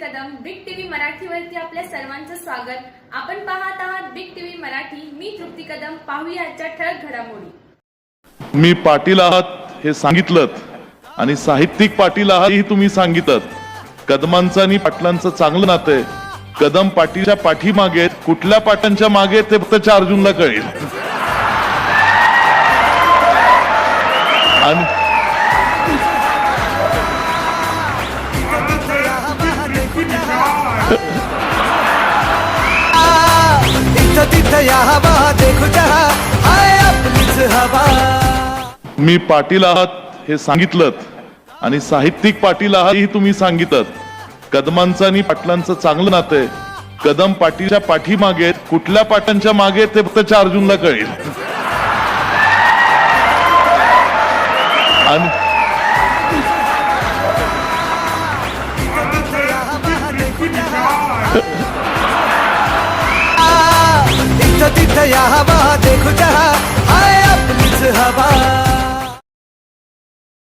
Kadam big TV मराठीवरती आपल्या सर्वांचं स्वागत. आपण पाहत आहात बिग टीव्ही मराठी. मी तृप्ती कदम. पाहूया आजच्या ठळक घडामोडी. मी पाटील आहात हे सांगितलं आणि साहित्यिक पाटील आहात ही तुम्ही सांगितलं कदमांचं आणि पाटलांचं चांगलं नातं आहे. कदम पाटीलच्या पाठीमागे कुठल्या पाटांच्या मागे ते फक्त चार जूनला कळेल. आणि मी पाटील आहात हे सांगितलं आणि साहित्यिक पाटील आहात ही तुम्ही सांगितलं कदमांचं आणि पाटलांचं चांगलं नातं आहे. कदम पाटीलच्या पाठीमागे कुठल्या पाटांच्या मागे ते फक्त चारजूनला कळेल. आणि तिथं या हवा देखो जहा. हाय आपलीच हवा.